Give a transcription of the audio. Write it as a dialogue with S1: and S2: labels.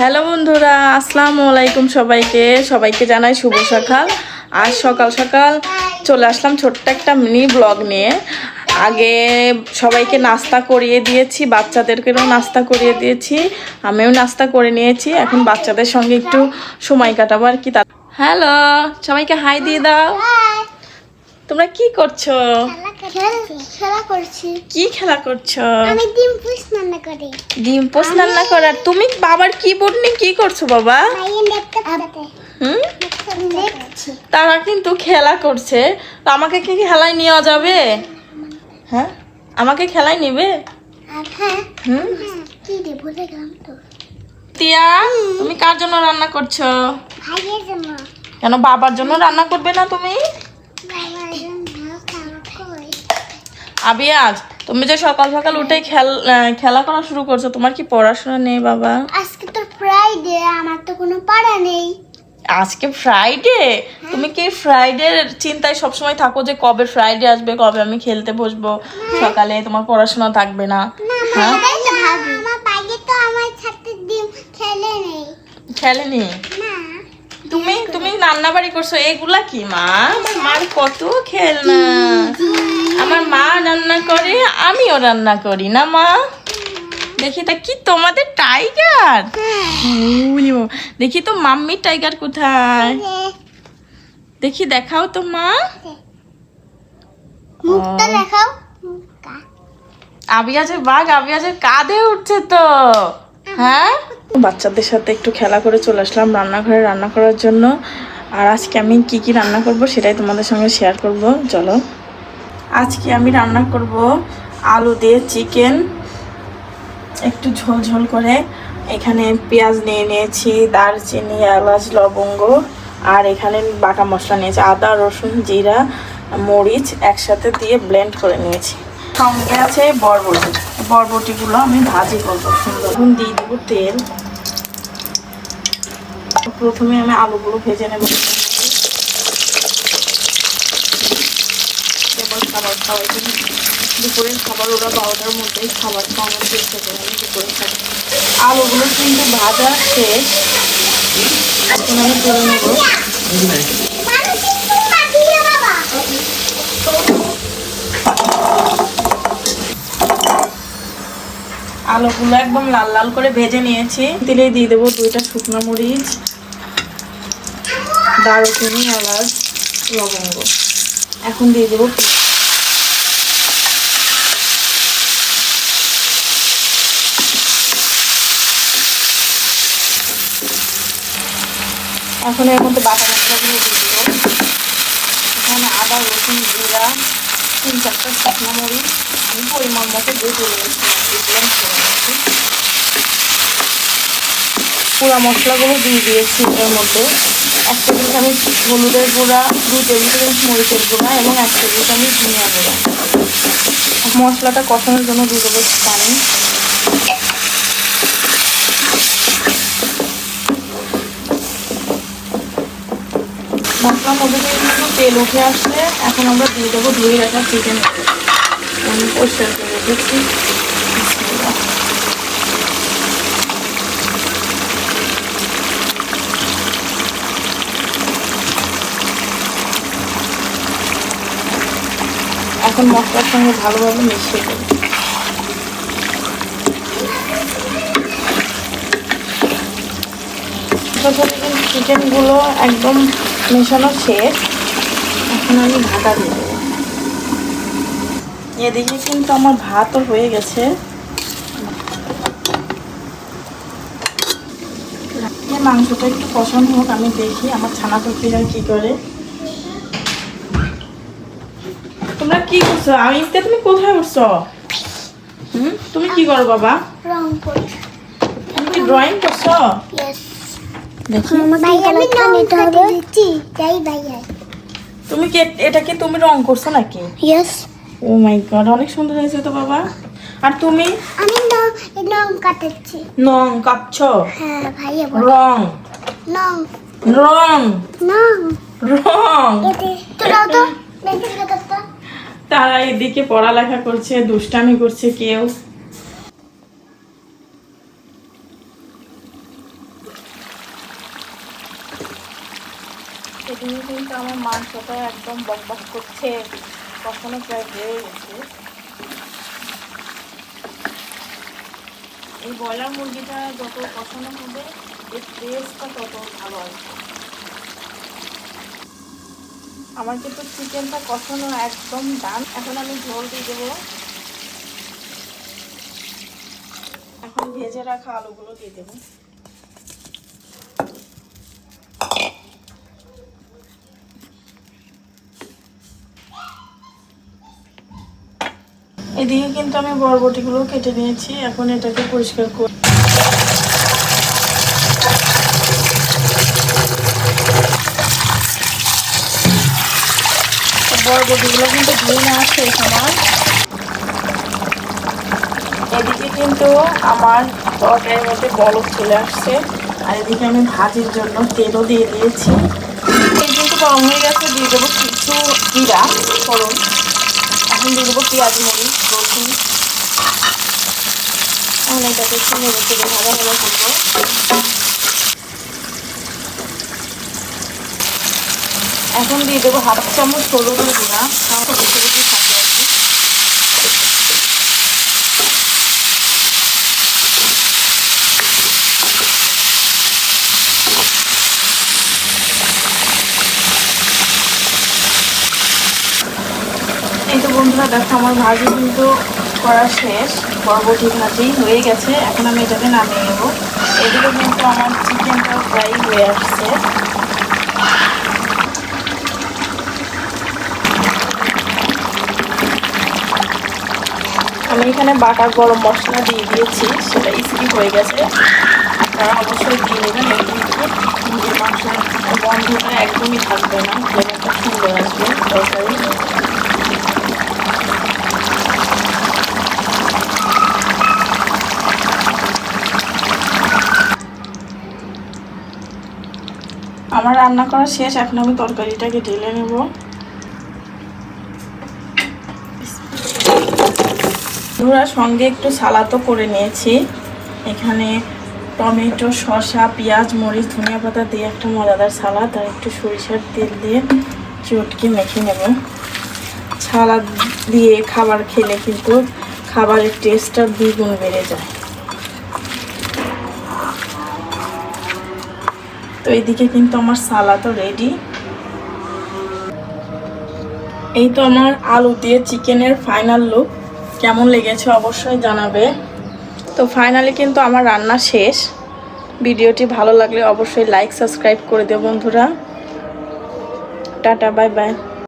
S1: Hello বন্ধুরা, আসসালামু আলাইকুম সবাইকে। সবাইকে জানাই শুভ সকাল। আজ সকাল সকাল চলে আসলাম ছোট্ট একটা মিনি ব্লগ নিয়ে। আগে সবাইকে নাস্তা করিয়ে দিয়েছি, বাচ্চাদেরকেও নাস্তা করিয়ে দিয়েছি, আমিও নাস্তা করে নিয়েছি। এখন বাচ্চাদের সঙ্গে একটু সময় কাটাবো আর কি হ্যালো, সবাইকে হাই দিয়ে দাও। তোমরা কি করছ?
S2: খেলা করছি।
S1: কি খেলা করছ?
S2: আমি ডিম পুষ রান্না করি।
S1: ডিম পোস্ট রান্না করার তুমি বাবার কিবোর্ড নিয়ে কি করছ বাবা? হুম? তারা কিন্তু খেলা করছে। তো আমাকে কি খেলায় নেওয়া যাবে? হ্যাঁ? আমাকে খেলায় নেবে?
S2: হ্যাঁ
S1: হুম?
S2: কি রে ভুলে গেলাম তো।
S1: তিয়া তুমি কার জন্য রান্না করছ?
S2: ভাইয়ের জন্য।
S1: কেন বাবার জন্য রান্না করবে না তুমি
S2: বাবার জন্য খাওয়া কই
S1: আবিয়াজ তুমি যে সকাল সকাল উঠে খেল খেলা করা শুরু করছ তোমার কি পড়াশোনা নেই বাবা?
S2: আজকে তো ফ্রাইডে আমার তো কোনো পড়া নেই।
S1: আজকে ফ্রাইডে তুমি কি ফ্রাইডে চিন্তায় সবসময় থাকো যে কবে ফ্রাইডে আসবে কবে আমি খেলতে বসবো? সকালে তোমার পড়াশোনা থাকবে না। হ্যাঁ? খেলেনি? তুমি তুমি রান্না বাড়ি করছ এগুলা কি মা? আমার মার কত খেলনা। আমার মা রান্না করে আমিও রান্না করি না মা? দেখি তা কি তোমাদের টাইগার? দেখি তো মাম্মি টাইগার কোথায়? দেখি দেখাও তো মা।
S2: মুখটা দেখাও।
S1: আবিয়াজের বাঘ আবিয়াজের কাঁধে উঠছে তো। হ্যাঁ? বাচ্চাদের সাথে একটু খেলা করে চলে আসলাম রান্নাঘরে রান্না করার জন্য। আর আজকে আমি কি কি রান্না করব সেটাই তোমাদের সঙ্গে শেয়ার করব। চলো। আজকে আমি রান্না করব আলু দিয়ে চিকেন। একটু ঝোল ঝোল করে। এখানে পেঁয়াজ নিয়ে নিয়েছি, দারচিনি, এলাচ, লবঙ্গ আর এখানে বাটা মশলা নিয়েছি। আদা, রসুন, জিরা, মরিচ একসাথে দিয়ে ব্লেন্ড করে নিয়েছি। সঙ্গে আছে বরবটি। বরবটিগুলো আমি ভাজি করব সুন্দর। দিয়ে দেবো তেল। প্রথমে আমি আলুগুলো ভেজে নেব। খাবার খাওয়ার জন্য দুপুরের খাবার ওরা বারোটার মধ্যেই খাবার খাওয়ানোর চেষ্টা করে, আমি দুপুরে খাব? আলুগুলো কিন্তু ভাজা, শেষ। এখন আমি তুলে নেব। আলুগুলো একদম লাল লাল করে ভেজে নিয়েছি। দিলে দিয়ে দেবো দুইটা শুকনো মরিচ, দারুচিনি, এলাচ, লবঙ্গ। এখন দিয়ে দেবো এখন এর মধ্যে বাটা মশলাগুলো দিয়ে এখানে আদা, রসুন, জিরা, তিন চারটা শুকনো মরিচ, আমি পরিমাণ মতো পুরা মশলাগুলো দিয়ে দিয়েছি এর মধ্যে। এক টেবিল চামচ হলুদের গুঁড়া, দুই টেবিল মরিচের গুঁড়া এবং এক টেবিল চামচ ধনিয়া গুঁড়া। মশলাটা কষানোর জন্য দিয়ে দেবো পানি। মশলার মধ্যে কিন্তু তেল উঠে আসলে এখন আমরা দিয়ে দেবো ধুয়ে রাখা চিকেন আমি পরিষ্কার করে রেখেছি। এখন মশলার সঙ্গে ভালোভাবে মিশিয়ে দেবো। চিকেনগুলো একদম মেশানো শেষ। এখন আমি ঢাকা দিয়ে দেবো। এদিকে কিন্তু আমার ভাতও হয়ে গেছে। মাংসটা একটু পছন্দ হোক আমি দেখি আমার ছানা পক্ষীরা কি করে। তোমরা কি করছ? আমি তুমি কোথায় উঠছো? হুম? তুমি কি করো বাবা? তুমি ড্রয়িং করছ? তুমি কি এটা কি তুমি রং করছ নাকি?
S2: ইয়েস
S1: ও মাই গড অনেক সুন্দর হয়েছে তো বাবা। আর তুমি?
S2: আমি রং রং কাটাচ্ছি।
S1: নং কাঁপছ
S2: হ্যাঁ ভাইয়া বল
S1: রং।
S2: রং।
S1: রং।
S2: রং
S1: রং তারা এদিকে পড়ালেখা করছে দুষ্টামি করছে কেউ। সেদিকে কিন্তু আমার মাংসটা একদম বক বক করছে। কখনো প্রায় হয়ে গেছে। এই ব্রয়লার মুরগিটা যত কষানো হবে, এর টেস্টটা তত ভালো আসবে। আমার কিন্তু চিকেনটা কষানো একদম ডান এখন আমি ঝোল দিয়ে দেবো। এখন ভেজে রাখা আলুগুলো দিয়ে দেবো। এদিকে কিন্তু আমি বরবটিগুলো কেটে নিয়েছি। এখন এটাকে পরিষ্কার করে বরবটিগুলো কিন্তু ধুয়ে নেওয়া শেষ আমার। এদিকে কিন্তু আমার তরকারির মধ্যে বলক চলে আসছে। আর এদিকে আমি ভাজির জন্য তেলও দিয়ে দিয়েছি। কিন্তু গরম হয়ে গেছে, দিয়ে দেবো কিছু জিরা করুন এখন দিয়ে দেবো পেঁয়াজ মরিচ রসুন। এখন এটাকে একটু নেড়ে চেড়ে ভাজা ভালো করব। এখন দিয়ে দেবো হাফ চামচ হলুদের গুঁড়া। খাওয়াটা বেশি বেশি থাকবে আর কি এই তো বন্ধুরা, দেখো আমার ভাজি কিন্তু করা শেষ বরবটি ভাজি হয়ে গেছে। এখন আমি এটাকে নামিয়ে নেব। এদিকে কিন্তু আমার চিকেনটা ফ্রাই হয়ে আসছে। আমি এখানে বাটা গরম মশলা দিয়ে দিয়েছি, সেটা স্কিপ হয়ে গেছে। আপনারা অবশ্যই দিয়ে এর কিন্তু মুরগির মাংসের গন্ধটা একদমই থাকবে না ফ্লেভারটা সুন্দর আসবে, তরকারি আমার রান্না করা শেষ, এখন আমি তরকারিটাকে ঢেলে নেব। ধরা সঙ্গে একটু সালাদও করে নিয়েছি। এখানে টমেটো, শসা, পেঁয়াজ, মরিচ, ধনিয়া পাতা দিয়ে একটা মজাদার সালাদ আর একটু সরিষার তেল দিয়ে চটকে মেখে নেব। সালাদ দিয়ে খাবার খেলে কিন্তু খাবারের টেস্টটা দ্বিগুণ বেড়ে যায়। তো এদিকে কিন্তু আমার সালাদও রেডি এই তো আমার আলু দিয়ে চিকেনের ফাইনাল লুক কেমন লেগেছে অবশ্যই জানাবে। তো ফাইনালি কিন্তু আমার রান্না শেষ। ভিডিওটি ভালো লাগলে অবশ্যই লাইক সাবস্ক্রাইব করে দেব বন্ধুরা। Tata bye bye